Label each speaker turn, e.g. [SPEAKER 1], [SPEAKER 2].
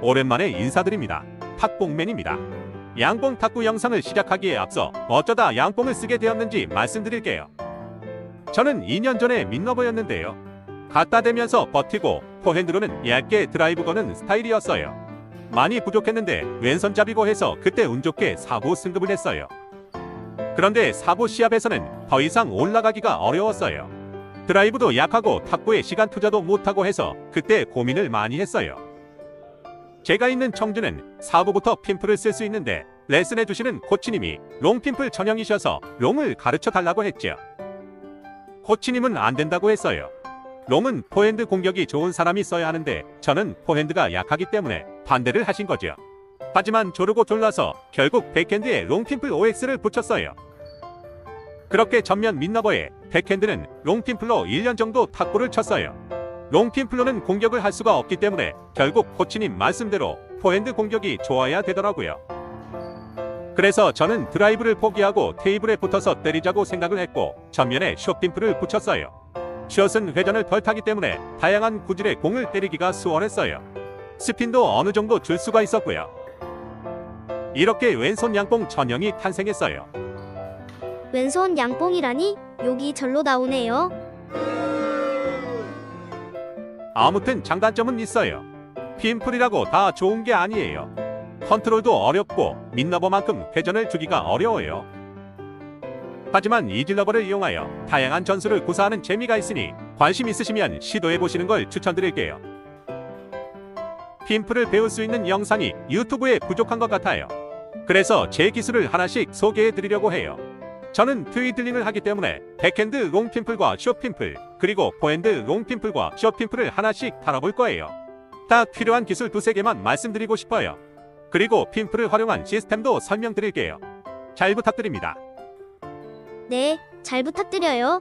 [SPEAKER 1] 오랜만에 인사드립니다. 탁봉맨입니다. 양봉 탁구 영상을 시작하기에 앞서 어쩌다 양봉을 쓰게 되었는지 말씀드릴게요. 저는 2년 전에 민너버였는데요. 갖다 대면서 버티고 포핸드로는 얇게 드라이브 거는 스타일이었어요. 많이 부족했는데 왼손잡이고 해서 그때 운 좋게 4부 승급을 했어요. 그런데 4부 시합에서는 더 이상 올라가기가 어려웠어요. 드라이브도 약하고 탁구에 시간 투자도 못하고 해서 그때 고민을 많이 했어요. 제가 있는 청주는 4부부터 핀플을 쓸 수 있는데 레슨해 주시는 코치님이 롱핀플 전형이셔서 롱을 가르쳐 달라고 했죠. 코치님은 안 된다고 했어요. 롱은 포핸드 공격이 좋은 사람이 써야 하는데 저는 포핸드가 약하기 때문에 반대를 하신 거죠. 하지만 조르고 졸라서 결국 백핸드에 롱핀플 OX를 붙였어요. 그렇게 전면 민너버에 백핸드는 롱핀플로 1년 정도 탁구를 쳤어요. 롱핀플로는 공격을 할 수가 없기 때문에 결국 코치님 말씀대로 포핸드 공격이 좋아야 되더라고요. 그래서 저는 드라이브를 포기하고 테이블에 붙어서 때리자고 생각을 했고 전면에 숏핀플을 붙였어요. 숏은 회전을 덜 타기 때문에 다양한 구질의 공을 때리기가 수월했어요. 스핀도 어느 정도 줄 수가 있었고요. 이렇게 왼손 양봉 전형이 탄생했어요.
[SPEAKER 2] 왼손 양뽕이라니 욕이 절로 나오네요.
[SPEAKER 1] 아무튼 장단점은 있어요. 핀풀이라고 다 좋은 게 아니에요. 컨트롤도 어렵고 민너버만큼 회전을 주기가 어려워요. 하지만 이질러버를 이용하여 다양한 전술을 구사하는 재미가 있으니 관심 있으시면 시도해 보시는 걸 추천드릴게요. 핀풀을 배울 수 있는 영상이 유튜브에 부족한 것 같아요. 그래서 제 기술을 하나씩 소개해 드리려고 해요. 저는 트위들링을 하기 때문에 백핸드 롱핀플과 숏핀플 그리고 포핸드 롱핀플과 숏핀플을 하나씩 다뤄볼 거예요. 딱 필요한 기술 두세 개만 말씀드리고 싶어요. 그리고 핀플을 활용한 시스템도 설명드릴게요. 잘 부탁드립니다.
[SPEAKER 2] 네, 잘 부탁드려요.